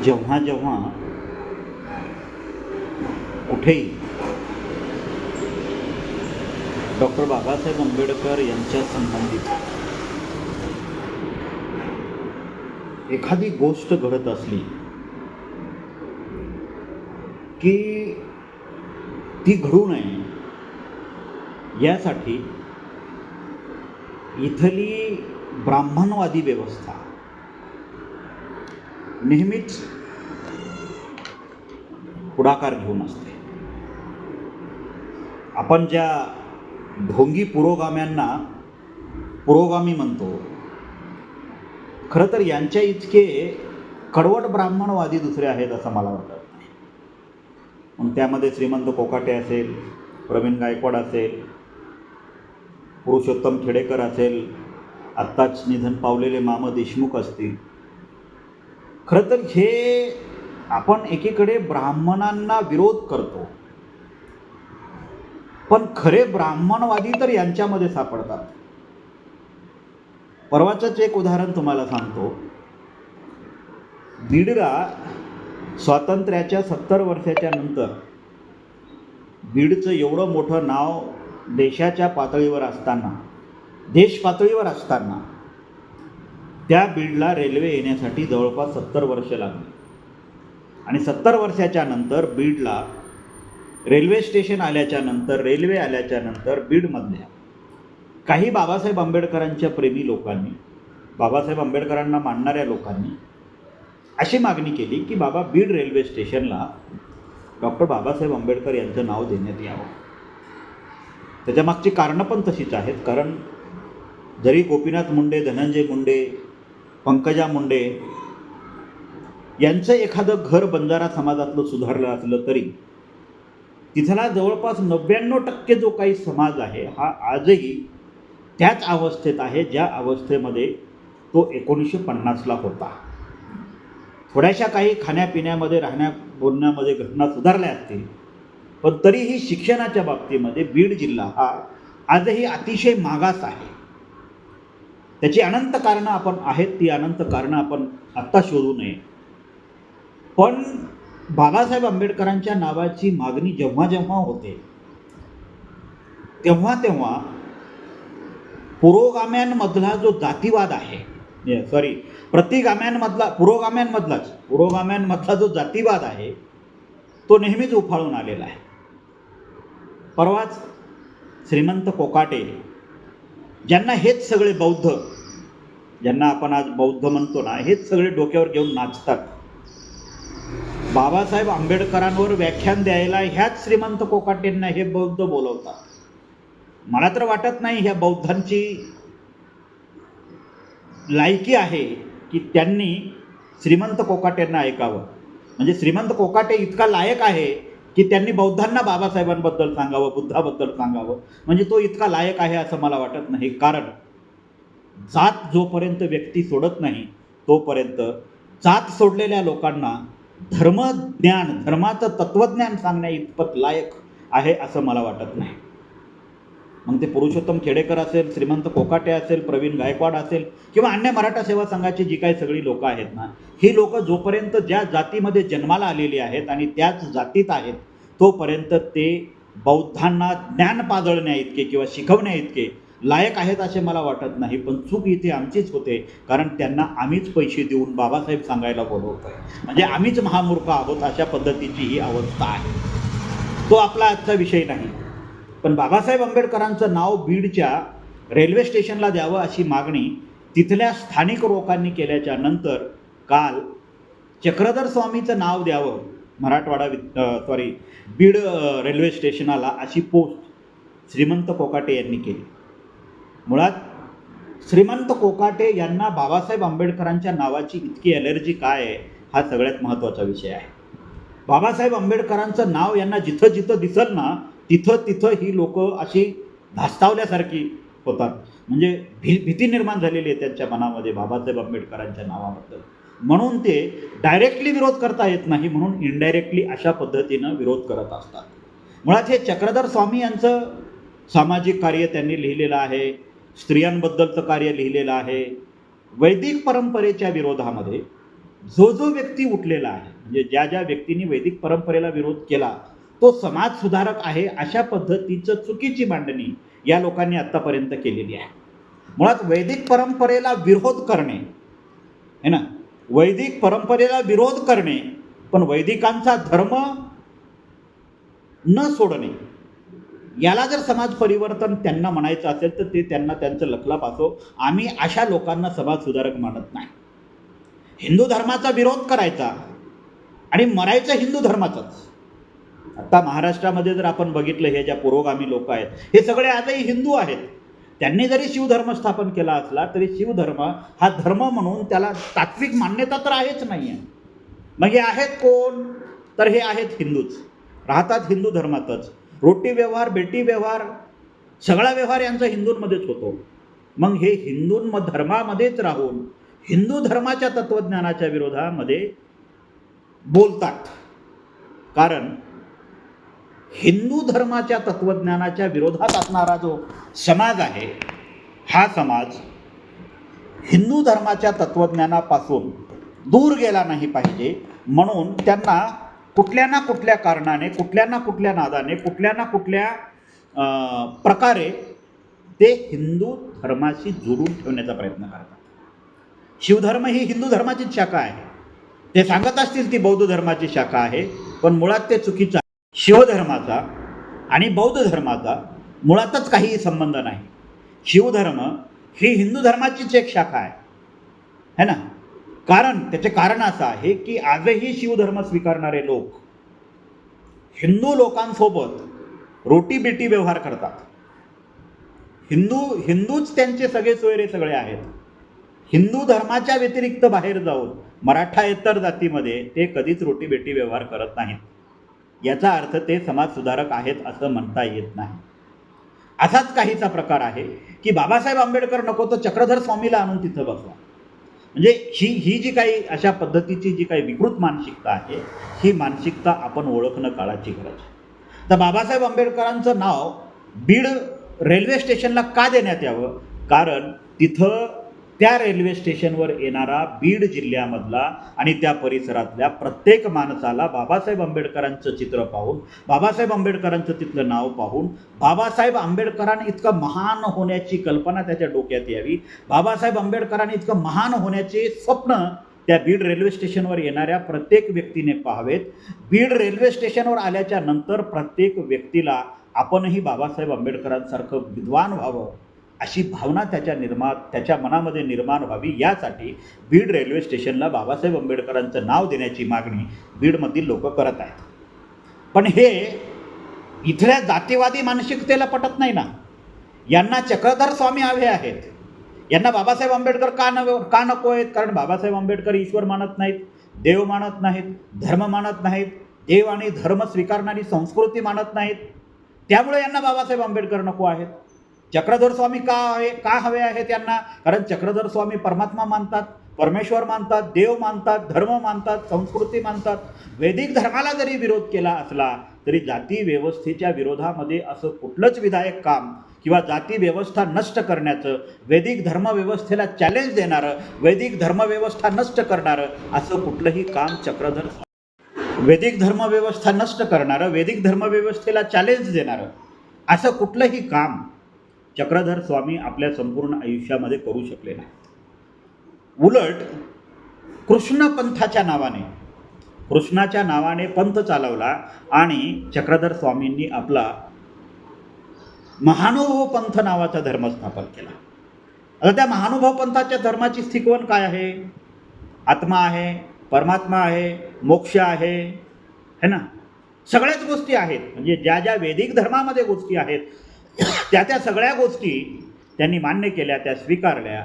जेव्हा जेव्हा कुठेही डॉक्टर बाबासाहेब आंबेडकर यांच्या संबंधित एखादी गोष्ट घडत असली की ती घडू नये यासाठी इथली ब्राह्मणवादी व्यवस्था नेहमीच पुढाकार घेऊन असते. आपण ज्या ढोंगी पुरोगाम्यांना पुरोगामी म्हणतो खरं तर यांच्या इतके कडवट ब्राह्मणवादी दुसरे आहेत असं मला वाटत. नाही मग त्यामध्ये श्रीमंत कोकाटे असेल प्रवीण गायकवाड असेल पुरुषोत्तम खेडेकर असेल आत्ताच निधन पावलेले मामा देशमुख असतील खरं तर हे आपण एकीकडे ब्राह्मणांना विरोध करतो. पण खरे ब्राह्मणवादी तर यांच्यामध्ये सापडतात. परवाचंच एक उदाहरण तुम्हाला सांगतो. बीडला स्वातंत्र्याच्या सत्तर वर्षाच्या नंतर बीडचं एवढं मोठं नाव देशाच्या पातळीवर असताना देश पातळीवर असताना त्या बीडला रेल्वे येण्यासाठी जवळपास सत्तर वर्ष लागली. आणि सत्तर वर्षाच्या नंतर बीडला रेल्वे स्टेशन आल्याच्यानंतर रेल्वे आल्याच्यानंतर बीडमधल्या काही बाबासाहेब आंबेडकरांच्या प्रेमी लोकांनी बाबासाहेब आंबेडकरांना मानणाऱ्या लोकांनी अशी मागणी केली की बाबा बीड रेल्वे स्टेशनला डॉक्टर बाबासाहेब आंबेडकर यांचं नाव देण्यात यावं. त्याच्यामागची कारणं पण तशीच आहेत कारण जरी गोपीनाथ मुंडे धनंजय मुंडे पंकजा मुंडे यांचं एखादं घर बंजारा समाजातलं सुधारलं असलं तरी तिथला जवळपास नव्याण्णव टक्के जो काही समाज आहे हा आजही त्याच अवस्थेत आहे ज्या अवस्थेमध्ये तो एकोणीसशे पन्नासला होता. थोड्याशा काही खाण्यापिण्यामध्ये राहण्या बोलण्यामध्ये घटना सुधारल्या असतील पण तरीही शिक्षणाच्या बाबतीमध्ये बीड जिल्हा हा आजही अतिशय मागास आहे. त्याची अनंत कारणं आपण आहेत ती अनंत कारणं आपण आत्ता शोधू नये. पण बाबासाहेब आंबेडकरांच्या नावाची मागणी जेव्हा जेव्हा होते तेव्हा तेव्हा पुरोगाम्यांमधला जो जातीवाद आहे सॉरी प्रतिगाम्यांमधला पुरोगाम्यांमधलाच पुरोगाम्यांमधला जो जातीवाद आहे तो नेहमीच उफाळून आलेला आहे. परवाच श्रीमंत कोकाटे ज्यांना हेच सगळे बौद्ध ज्यांना आपण आज बौद्ध म्हणतो ना हेच सगळे डोक्यावर घेऊन नाचतात. बाबासाहेब आंबेडकरांवर व्याख्यान द्यायला ह्याच श्रीमंत कोकाटेंना हे बौद्ध बोलवतात. मला तर वाटत नाही ह्या बौद्धांची लायकी आहे की त्यांनी श्रीमंत कोकाटेंना ऐकावं. म्हणजे श्रीमंत कोकाटे इतका लायक आहे की त्यांनी बौद्धांना बाबासाहेबांबद्दल सांगावं बुद्धाबद्दल सांगावं. म्हणजे तो इतका लायक आहे असं मला वाटत नाही. कारण जात जोपर्यंत व्यक्ती सोडत नाही तोपर्यंत जात सोडलेल्या लोकांना धर्मज्ञान धर्माचं तत्त्वज्ञान सांगण्या इतपत लायक आहे असं मला वाटत नाही. मग ते पुरुषोत्तम खेडेकर असेल श्रीमंत कोकाटे असेल प्रवीण गायकवाड असेल किंवा अन्य मराठा सेवा संघाची जी काही सगळी लोकं आहेत ना ही लोकं जोपर्यंत ज्या जातीमध्ये जन्माला आलेली आहेत आणि त्याच जातीत आहेत तोपर्यंत ते बौद्धांना ज्ञान पाजळण्या इतके किंवा शिकवण्या इतके लायक आहेत असे मला वाटत नाही पण चूक इथे आमचीच होते कारण त्यांना आम्हीच पैसे देऊन बाबासाहेब सांगायला बोलवतोय. म्हणजे आम्हीच महामूर्ख आहोत अशा पद्धतीची ही अवस्था आहे. तो आपला आजचा विषय नाही. पण बाबासाहेब आंबेडकरांचं नाव बीडच्या रेल्वे स्टेशनला द्यावं अशी मागणी तिथल्या स्थानिक लोकांनी केल्याच्यानंतर काल चक्रधर स्वामीचं नाव द्यावं मराठवाडा वि सॉरी बीड रेल्वे स्टेशनाला अशी पोस्ट श्रीमंत कोकाटे यांनी केली. मुळात श्रीमंत कोकाटे यांना बाबासाहेब आंबेडकरांच्या नावाची इतकी ॲलर्जी काय आहे हा सगळ्यात महत्त्वाचा विषय आहे. बाबासाहेब आंबेडकरांचं नाव यांना जिथं जिथं दिसल ना तिथं तिथं ही लोक अशी धास्तावल्यासारखी होतात. म्हणजे भी भीती निर्माण झालेली आहे त्यांच्या मनामध्ये बाबासाहेब आंबेडकरांच्या नावाबद्दल. म्हणून ते डायरेक्टली विरोध करता येत नाही म्हणून इनडायरेक्टली अशा पद्धतीनं विरोध करत असतात. मुळात हे चक्रधर स्वामी यांचं सामाजिक कार्य त्यांनी लिहिलेलं आहे. स्त्रियांबद्दलचं कार्य लिहिलेलं आहे. वैदिक परंपरेच्या विरोधामध्ये जो जो व्यक्ती उठलेला आहे म्हणजे ज्या ज्या व्यक्तींनी वैदिक परंपरेला विरोध केला तो समाज सुधारक आहे अशा पद्धतीचं चुकीची मांडणी या लोकांनी आत्तापर्यंत केलेली आहे. मुळात वैदिक परंपरेला विरोध करणे है ना? वैदिक परंपरेला विरोध करणे पण वैदिकांचा धर्म न सोडणे याला जर समाज परिवर्तन त्यांना म्हणायचं असेल तर ते त्यांना त्यांचं लखलाप असो आम्ही अशा लोकांना समाज सुधारक मानत नाही. हिंदू धर्माचा विरोध करायचा आणि मरायचं हिंदू धर्माचाच. आता महाराष्ट्रामध्ये जर आपण बघितलं हे ज्या पुरोगामी लोक आहेत हे सगळे आजही हिंदू आहेत. त्यांनी जरी शिवधर्म स्थापन केला असला तरी शिवधर्म हा धर्म म्हणून त्याला तात्विक मान्यता तर आहेच नाही आहे मग हे आहेत कोण? तर हे आहेत हिंदूच. राहतात हिंदू धर्मातच. रोटी व्यवहार बेटी व्यवहार सगळा व्यवहार यांचा हिंदूंमध्येच होतो. मग हे हिंदूंम धर्मामध्येच राहून हिंदू धर्माच्या तत्त्वज्ञानाच्या विरोधामध्ये बोलतात. कारण हिंदू धर्माच्या तत्त्वज्ञानाच्या विरोधात असणारा जो समाज आहे हा समाज हिंदू धर्माच्या तत्त्वज्ञानापासून दूर गेला नाही पाहिजे. म्हणून त्यांना कुठल्या ना कुठल्या कारणाने कुठल्या ना कुठल्या नादाने कुठल्या ना कुठल्या प्रकारे ते हिंदू धर्माशी जुळून ठेवण्याचा प्रयत्न करतात. शिवधर्म ही हिंदू धर्माचीच शाखा आहे. ते सांगत असतील ती बौद्ध धर्माची शाखा आहे पण मुळात ते चुकीचं शिवधर्माचा आणि बौद्ध धर्माचा मुळातच काही संबंध नाही. शिवधर्म ही हिंदू धर्माचीच एक शाखा आहे. है ना? कारण त्याचे कारण असं आहे की आजही शिवधर्म स्वीकारणारे लोक हिंदू लोकांसोबत रोटी बेटी व्यवहार करतात. हिंदू हिंदूच त्यांचे सगळे सोयरे सगळे आहेत. हिंदू धर्माच्या व्यतिरिक्त बाहेर जाऊन मराठा इतर जातीमध्ये ते कधीच रोटी बेटी व्यवहार करत नाहीत. याचा अर्थ ते समाज सुधारक आहेत असं म्हणता येत नाही. असाच काहीचा प्रकार आहे की बाबासाहेब आंबेडकर नको तर चक्रधर स्वामीला आणून तिथं बसवा. म्हणजे ही ही जी काही अशा पद्धतीची जी काही विकृत मानसिकता आहे ही मानसिकता आपण ओळखणं काळाची गरज आहे. तर बाबासाहेब आंबेडकरांचं नाव बीड रेल्वे स्टेशनला का देण्यात यावं? कारण तिथं त्या रेल्वे स्टेशनवर येणारा बीड जिल्ह्यामधला आणि त्या परिसरातल्या प्रत्येक माणसाला बाबासाहेब आंबेडकरांचं चित्र पाहून बाबासाहेब आंबेडकरांचं तिथलं नाव पाहून बाबासाहेब आंबेडकरांनी इतकं महान होण्याची कल्पना त्याच्या डोक्यात यावी बाबासाहेब आंबेडकरांनी इतकं महान होण्याचे स्वप्न त्या बीड रेल्वे स्टेशनवर येणाऱ्या प्रत्येक व्यक्तीने पाहावेत. बीड रेल्वे स्टेशनवर आल्याच्यानंतर प्रत्येक व्यक्तीला आपणही बाबासाहेब आंबेडकरांसारखं विद्वान व्हावं. अशी भावना त्याच्या निर्माण त्याच्या मनामध्ये निर्माण व्हावी यासाठी बीड रेल्वे स्टेशनला बाबासाहेब आंबेडकरांचं नाव देण्याची मागणी बीडमधील लोक करत आहेत. पण हे इथल्या जातीवादी मानसिकतेला पटत नाही ना. यांना चक्रधर स्वामी हवे आहेत. यांना बाबासाहेब आंबेडकर का न का नको आहेत? कारण बाबासाहेब आंबेडकर ईश्वर मानत नाहीत देव मानत नाहीत धर्म मानत नाहीत देव आणि धर्म स्वीकारणारी संस्कृती मानत नाहीत. त्यामुळे यांना बाबासाहेब आंबेडकर नको आहेत. चक्रधर स्वामी का आहे का हवे आहे त्यांना? कारण चक्रधर स्वामी परमात्मा मानतात परमेश्वर मानतात देव मानतात धर्म मानतात संस्कृती मानतात. वैदिक धर्माला जरी विरोध केला असला तरी जाती व्यवस्थेच्या विरोधामध्ये असं कुठलंच विधायक काम किंवा जाती व्यवस्था नष्ट करण्याचं वैदिक धर्मव्यवस्थेला चॅलेंज देणारं वैदिक धर्मव्यवस्था नष्ट करणारं असं कुठलंही काम चक्रधर वैदिक धर्मव्यवस्था नष्ट करणारं वैदिक धर्मव्यवस्थेला चॅलेंज देणारं असं कुठलंही काम चक्रधर स्वामी आपल्या संपूर्ण आयुष्यामध्ये करू शकले नाही. उलट कृष्णपंथाच्या नावाने कृष्णाच्या नावाने पंथ चालवला आणि चक्रधर स्वामींनी आपला महानुभव पंथ नावाचा धर्म स्थापन केला. आता त्या महानुभव पंथाच्या धर्माची स्थिकवण काय आहे? आत्मा आहे परमात्मा आहे मोक्ष आहे है ना? सगळ्याच गोष्टी आहेत. म्हणजे ज्या ज्या वेदिक धर्मामध्ये गोष्टी आहेत त्या त्या सगळ्या गोष्टी त्यांनी मान्य केल्या त्या स्वीकारल्या.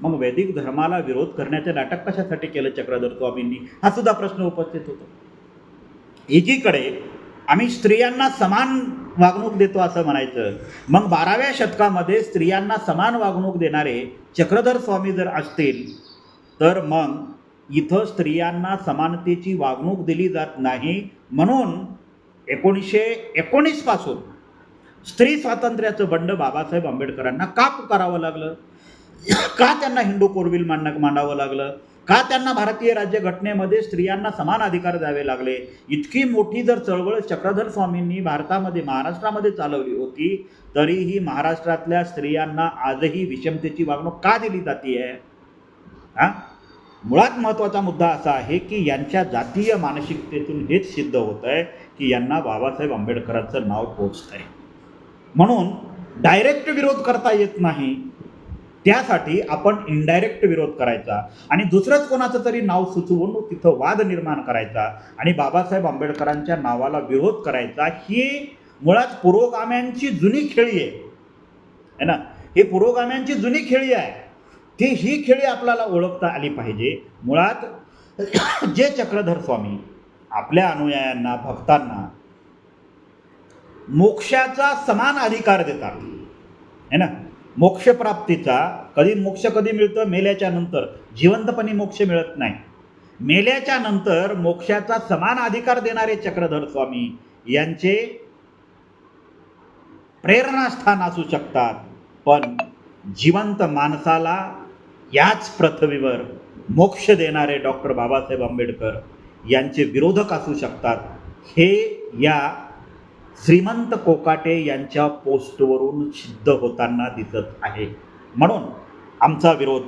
मग वैदिक धर्माला विरोध करण्याचं नाटक कशासाठी केलं चक्रधर स्वामींनी? हा सुद्धा प्रश्न उपस्थित होतो. एकीकडे आम्ही स्त्रियांना समान वागणूक देतो असं म्हणायचं मग बाराव्या शतकामध्ये स्त्रियांना समान वागणूक देणारे चक्रधर स्वामी जर असतील तर मग इथं स्त्रियांना समानतेची वागणूक दिली जात नाही म्हणून एकोणीसशे एकोणीसपासून स्त्री स्वातंत्र्याचं बंड बाबासाहेब आंबेडकरांना का पुकारावं लागलं? का त्यांना हिंदू कोरविल मांड मांडावं लागलं? का त्यांना भारतीय राज्यघटनेमध्ये स्त्रियांना समान अधिकार द्यावे लागले? इतकी मोठी जर चळवळ चक्रधर स्वामींनी भारतामध्ये महाराष्ट्रामध्ये चालवली होती तरीही महाराष्ट्रातल्या स्त्रियांना आजही विषमतेची वागणूक का दिली जाते आहे हां? मुळात महत्त्वाचा मुद्दा असा आहे की यांच्या जातीय मानसिकतेतून हेच सिद्ध होत आहे की यांना बाबासाहेब आंबेडकरांचं नाव पोचत आहे म्हणून डायरेक्ट विरोध करता येत नाही त्यासाठी आपण इनडायरेक्ट विरोध करायचा. आणि दुसरंच कोणाचं तरी नाव सुचवून तिथं वाद निर्माण करायचा आणि बाबासाहेब आंबेडकरांच्या नावाला विरोध करायचा ही मुळात पुरोगाम्यांची जुनी खेळी आहे. है ना? ही पुरोगाम्यांची जुनी खेळी आहे. ती ही खेळी आपल्याला ओळखता आली पाहिजे. मुळात जे चक्रधर स्वामी आपल्या अनुयायांना भक्तांना मोक्षाचा समान अधिकार देतात. है ना? मोक्षप्राप्तीचा कधी मोक्ष कधी मिळतं? मेल्याच्या नंतर. जिवंतपणी मोक्ष मिळत नाही. मेल्याच्या नंतर मोक्षाचा समान अधिकार देणारे चक्रधर स्वामी यांचे प्रेरणास्थान असू शकतात. पण जिवंत माणसाला याच पृथ्वीवर मोक्ष देणारे डॉक्टर बाबासाहेब आंबेडकर यांचे विरोधक असू शकतात. हे या श्रीमंत कोकाटे यांच्या पोस्टवरून सिद्ध होताना दिसत आहे. म्हणून आमचा विरोध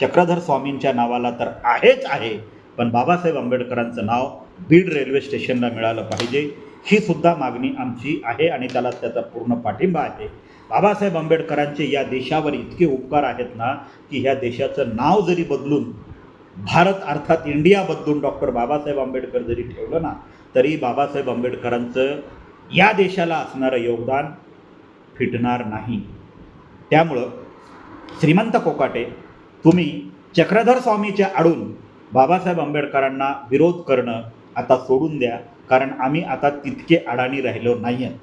चक्रधर स्वामींच्या नावाला तर आहेच आहे पण बाबासाहेब आंबेडकरांचं नाव बीड रेल्वे स्टेशनला मिळालं पाहिजे ही सुद्धा मागणी आमची आहे आणि त्याला त्याचा पूर्ण पाठिंबा आहे. बाबासाहेब आंबेडकरांचे या देशावर इतके उपकार आहेत ना की ह्या देशाचं नाव जरी बदलून भारत अर्थात इंडिया बदलून डॉक्टर बाबासाहेब आंबेडकर जरी ठेवलं ना तरी बाबासाहेब आंबेडकरांचं या देशाला असणारं योगदान फिटणार नाही. त्यामुळं श्रीमंत कोकाटे तुम्ही चक्रधर स्वामीच्या आडून बाबासाहेब आंबेडकरांना विरोध करणं आता सोडून द्या कारण आम्ही आता तितके अडाणी राहिलो नाही आहेत